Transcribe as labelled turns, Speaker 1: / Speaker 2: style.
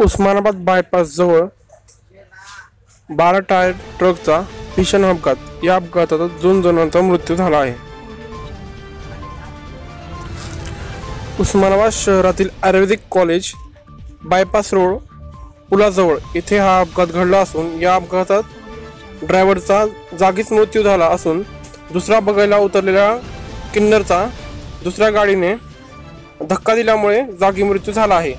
Speaker 1: Osmanabad bypass जवळ बारा tyre ट्रकचा भीषण अपघात. या अपघातात दोन जणांचा मृत्यू झाला आहे. उस्मानाबाद शहरातील आयुर्वेदिक कॉलेज बायपास रोड पुलाजवळ येथे हा अपघात घडला असून या अपघातात ड्रायव्हरचा जागीच मृत्यू झाला असून दुसरा बघायला उतरलेल्या किन्नरचा दुसऱ्या गाडीने धक्का दिल्यामुळे जागी मृत्यू झाला आहे.